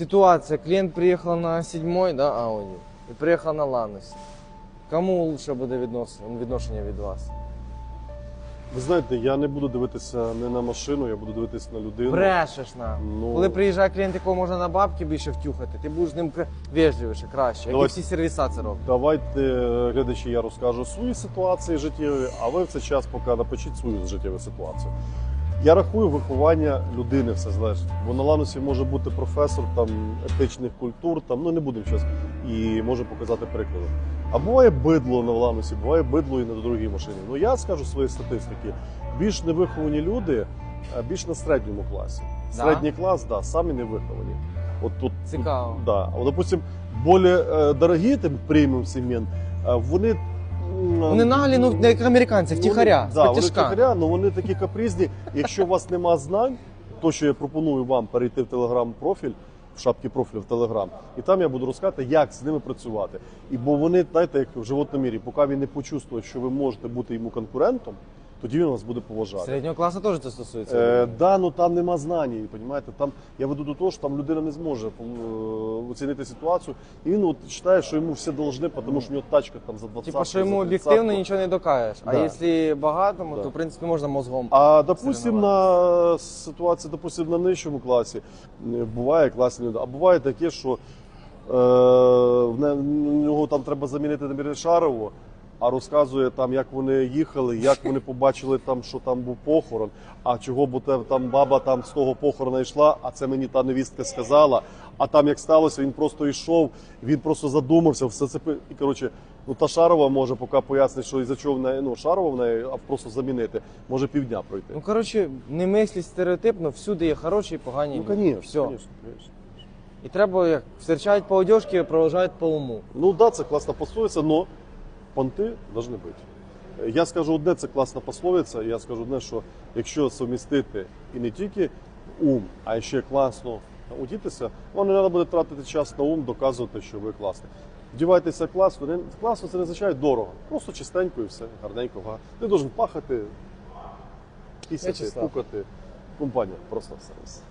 Ситуация, клиент приехал на седьмой, да, Audi, и приехал на Ланос. Кому лучше буде відношення від вас? Ви знаєте, я не буду дивитися не на машину, я буду дивитися на людину. Брешеш нам. Ну. Коли приїжджає клієнт, якого можна на бабки більше втюхати, ти будеш з ним вежливіше, краще. Як і Давайте. всі сервіса це роблять. Давайте, глядачі, я розкажу свої ситуації життєві, а ви в цей час поки напишіть свою життєву ситуацію. Я рахую виховання людини все залежить. Бо на ланусі може бути професор там етичних культур, там ну не будемо зараз і може показати приклади. А буває бидло на ланусі, буває бидло і на другій машині. Ну я скажу свої статистики. Більш невиховані люди, більш на середньому класі. Да? Середній клас, да, самі невиховані. От тут Цікаво. Да. От, допустим, более е, дорогі там преміум сегмент, е, вони. М, Вони наглі, ну, як американці, вони- втіхаря, да, вони втіхаря, але вони такі капризні. Якщо у вас нема знань, то що я пропоную вам перейти в телеграм-профіль, в шапки профілю в Телеграм, і там я буду розказати, як з ними працювати. І бо вони, знаєте, як в животному мірі, поки він не почувствує, що ви можете бути йому конкурентом, тоді він вас буде поважати. Середнього класу теж це стосується. Е, да, ну там нема знань, понімаєте? Там я веду до того, що там людина не зможе е, оцінити ситуацію, і він от вважає, що йому все должны, тому що у нього тачка там за 20 Типа, що йому за 30. об'єктивно нічого не докажеш. А якщо багатому, Да. то в принципі можна мозгом. А допустим, на ситуації, допустим, на нижчому класі е, буває класні люди, а буває таке, що е, в не- в нього там треба замінити на Шарову, а розказує там, як вони їхали, як вони побачили там, що там був похорон. А чого бо там баба там з того похорона йшла, а це мені та невістка сказала. А там як сталося, він просто йшов, він просто задумався, все це і коротше. Ну та Шарова може поки пояснить, що із-за чого в неї ну Шарова в неї, а просто замінити, може півдня пройти. Ну коротше, не мисліть стереотипно, всюди є хороші і погані. Ну, конечно, Все. конечно, конечно. І треба як встречають по одежці, проважають по уму. Ну да, це класна пословиця, но понти повинні бути. Я скажу одне, це класна пословиця. Я скажу одне, що якщо совмістити і не тільки ум, а ще класно одітися, вам не треба буде тратити час на ум, доказувати, що ви класний. Вдівайтеся класно, не класно це не означає дорого. Просто чистенько і все, гарненько. га. Не должен пахати, пісяти, пукати. Компанія просто сервіс.